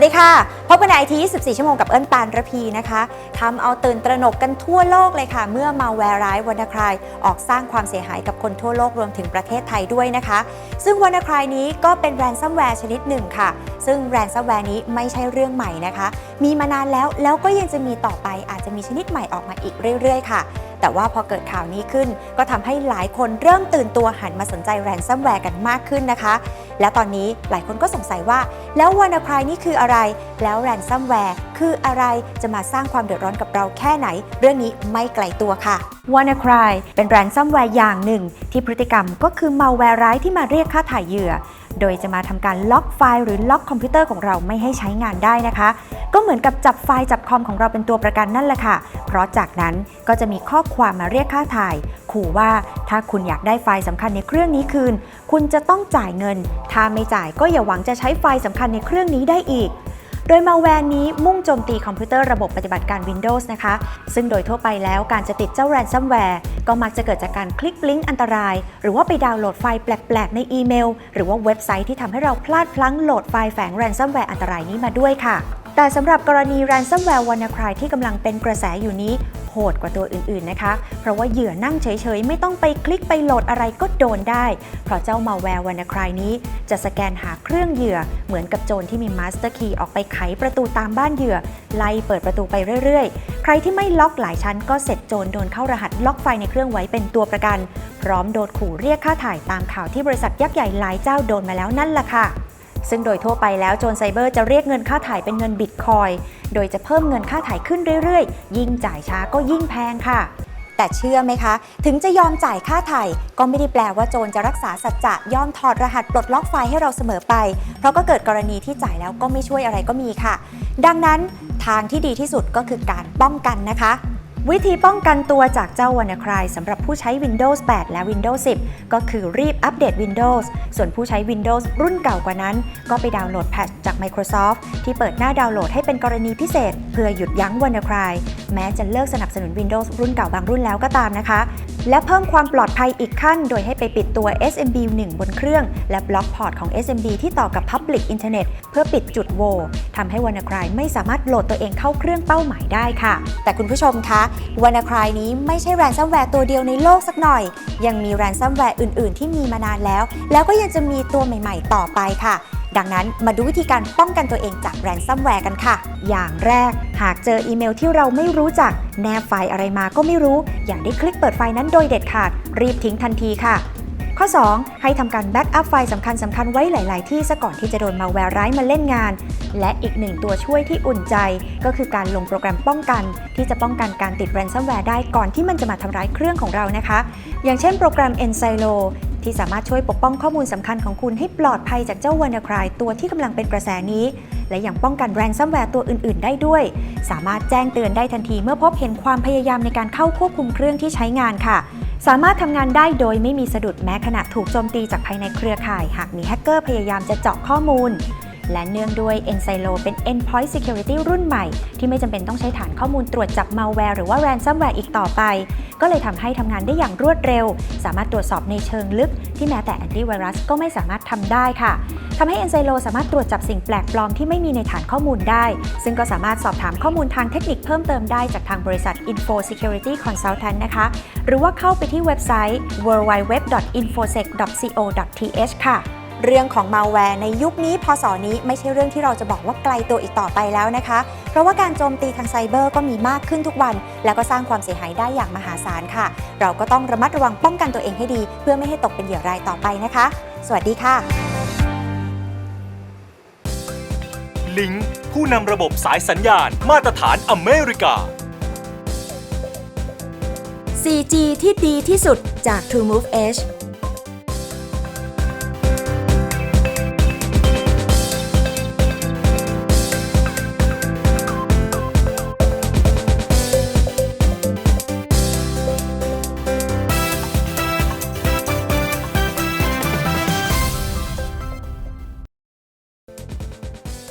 วัสดีค่ะ พบกันในไอที24 ชั่วโมงกับเอิญปานระพีนะคะทำเอาตื่นตระหนกกันทั่วโลกเลยค่ะ เมื่อมาแวร์ร้ายวันครายออกสร้างความเสียหายกับคนทั่วโลกรวมถึงประเทศไทยด้วยนะคะ ซึ่งวันครายนี้ก็เป็นแรนซัมแวร์ชนิดหนึ่งค่ะ ซึ่งแรนซัมแวร์นี้ไม่ใช่เรื่องใหม่นะคะ มีมานานแล้วแล้วก็ยังจะมีต่อไปอาจจะมีชนิดใหม่ออกมาอีกเรื่อย ๆ ค่ะ แต่ว่าพอเกิดข่าวนี้ขึ้น ก็ทำให้หลายคนเริ่มตื่นตัวหันมาสนใจแรนซัมแวร์กันมากขึ้นนะคะ และตอนนี้หลายคนก็สงสัยว่า แล้ววานาครายนี่คืออะไร แล้วแรนซัมแวร์คืออะไรจะมาสร้างความเดือดร้อนกับเราแค่ไหน เรื่องนี้ไม่ไกลตัวค่ะ WannaCry เป็นแรนซัมแวร์อย่างหนึ่ง ที่พฤติกรรมก็คือมาแวร์ร้ายที่มาเรียกค่าถ่ายเหยื่อ โดยจะมาทำการล็อกไฟล์หรือล็อกคอมพิวเตอร์ของเราไม่ให้ใช้งานได้นะคะ ก็เหมือนกับจับไฟล์จับคอมของเราเป็นตัวประกันนั่นแหละค่ะ เพราะจากนั้นก็จะมีข้อความมาเรียกค่าถ่าย ขู่ว่าถ้าคุณอยากได้ไฟล์สำคัญในเครื่องนี้คืน คุณจะต้องจ่ายเงิน ถ้าไม่จ่ายก็อย่าหวังจะใช้ไฟล์สำคัญในเครื่องนี้ได้อีกโดยมาแวร์นี้มุ่งโจมตีคอมพิวเตอร์ระบบปฏิบัติการ Windows นะคะ ซึ่งโดยทั่วไปแล้วการจะติดเจ้า ransomware ก็มักจะเกิดจากการคลิกลิงก์อันตราย หรือว่าไปดาวน์โหลดไฟล์แปลก ๆ ในอีเมล หรือว่าเว็บไซต์ที่ทำให้เราพลาดพลั้งโหลดไฟล์แฝง ransomware อันตรายนี้มาด้วยค่ะ แต่สำหรับกรณี ransomware WannaCry ที่กำลังเป็นกระแสอยู่นี้โหดกว่าตัวอื่นๆนะคะ เพราะว่าเหยื่อนั่งเฉยๆ ไม่ต้องไปคลิกไปโหลดอะไรก็โดนได้ เพราะเจ้า malware WannaCry นี้ จะสแกนหาเครื่องเหยื่อ เหมือนกับโจรที่มี master key ออกไปไขประตูตามบ้านเหยื่อ ไล่เปิดประตูไปเรื่อยๆ ใครที่ไม่ล็อกหลายชั้นก็เสร็จโจรโดนเข้ารหัสล็อกไฟในเครื่องไว้เป็นตัวประกัน พร้อมโดนขู่เรียกค่าถ่ายตามข่าวที่บริษัทยักษ์ใหญ่หลายเจ้าโดนมาแล้วนั่นแหละค่ะ ซึ่งโดยทั่วไปแล้วโจรไซเบอร์จะเรียกเงินค่าถ่ายเป็นเงินบิตคอยน์โดยจะเพิ่มเงินค่าถ่ายขึ้นเรื่อยๆ ยิ่งจ่ายช้าก็ยิ่งแพงค่ะ แต่เชื่อไหมคะ ถึงจะยอมจ่ายค่าถ่ายก็ไม่ได้แปลว่าโจรจะรักษาสัจจะยอมถอดรหัสปลดล็อกไฟล์ให้เราเสมอไป เพราะก็เกิดกรณีที่จ่ายแล้วก็ไม่ช่วยอะไรก็มีค่ะ ดังนั้นทางที่ดีที่สุดก็คือการป้องกันนะคะ วิธีป้องกันตัวจากเจ้า WannaCry สำหรับผู้ใช้ Windows 8 และ Windows 10 ก็คือรีบอัปเดต Windows ส่วนผู้ใช้ Windows รุ่นเก่ากว่านั้น ก็ไปดาวน์โหลดแพทช์จาก Microsoft ที่เปิดหน้าดาวน์โหลดให้เป็นกรณีพิเศษ เพื่อหยุดยั้ง WannaCry แม้จะเลิกสนับสนุน Windows รุ่นเก่าบางรุ่นแล้วก็ตามนะคะและเพิ่มความปลอดภัยอีกขั้น โดยให้ไปปิดตัว SMB 1 บนเครื่อง และบล็อกพอร์ตของ SMB ที่ต่อกับ Public Internet เพื่อปิดจุดโว่ทำให้ WannaCry ไม่สามารถโหลดตัวเองเข้าเครื่องเป้าหมายได้ค่ะ แต่คุณผู้ชมคะ WannaCry นี้ไม่ใช่แรนซัมแวร์ตัวเดียวในโลกสักหน่อย ยังมีแรนซัมแวร์อื่น ๆ ที่มีมานานแล้ว แล้วก็ยังจะมีตัวใหม่ ๆ ต่อไปค่ะ ดังนั้นมาดูวิธีการป้องกันตัวเองจากแรนซัมแวร์กันค่ะ อย่างแรกหากเจออีเมลที่เราไม่รู้จัก แนบไฟล์อะไรมาก็ไม่รู้ อย่าได้คลิกเปิดไฟล์นั้นโดยเด็ดขาด รีบทิ้งทันทีค่ะ ข้อ 2 ให้ทำการแบ็กอัพไฟล์สำคัญสำคัญไว้หลาย ๆ ที่ซะก่อนที่จะโดนมาแวร์ร้ายมาเล่นงาน และอีกหนึ่งตัวช่วยที่อุ่นใจ ก็คือการลงโปรแกรมป้องกัน ที่จะป้องกันการติดแรนซัมแวร์ได้ก่อนที่มันจะมาทำร้ายเครื่องของเรานะคะ อย่างเช่นโปรแกรม e n s i l o ที่สามารถช่วยปกป้องข้อมูลสำคัญของคุณให้ปลอดภัยจากเจ้าวานาครายตัวที่กำลังเป็นกระแสนี้ และยังป้องกันแรนซัมแวร์ตัวอื่น ๆ ได้ด้วย สามารถแจ้งเตือนได้ทันทีเมื่อพบเห็นความพยายามในการเข้าควบคุมเครื่องที่ใช้งานค่ะ สามารถทำงานได้โดยไม่มีสะดุดแม้ขณะถูกโจมตีจากภายในเครือข่าย หากมีแฮกเกอร์พยายามจะเจาะข้อมูล และเนื่องด้วย e n s i l o เป็น Endpoint Security รุ่นใหม่ ที่ไม่จำเป็นต้องใช้ฐานข้อมูลตรวจจับ malware หรือว่า ransomware อีกต่อไป ก็เลยทำให้ทำงานได้อย่างรวดเร็ว สามารถตรวจสอบในเชิงลึก ที่แม้แต่แอนตี้ไวรัสก็ไม่สามารถทำได้ค่ะทำให้ e n s i l o สามารถตรวจจับสิ่งแปลกปลอมที่ไม่มีในฐานข้อมูลได้ ซึ่งก็สามารถสอบถามข้อมูลทางเทคนิคเพิ่มเติมได้จากทางบริษัท Info Security Consultant นะคะ หรือว่าเข้าไปที่เว็บไซต์ www.infosec.co.th ค่ะ เรื่องของ malware ในยุคนี้พศนี้ไม่ใช่เรื่องที่เราจะบอกว่าไกลตัวอีกต่อไปแล้วนะคะ เพราะว่าการโจมตีทางไซเบอร์ก็มีมากขึ้นทุกวัน แล้วก็สร้างความเสียหายได้อย่างมหาศาลค่ะ เราก็ต้องระมัดระวังป้องกันตัวเองให้ดี เพื่อไม่ให้ตกเป็นเหยื่อรายต่อไปนะคะ สวัสดีค่ะ ลิงก์ผู้นำระบบสายสัญญาณ มาตรฐานอเมริกา 4G ที่ดีที่สุดจาก TrueMove Edge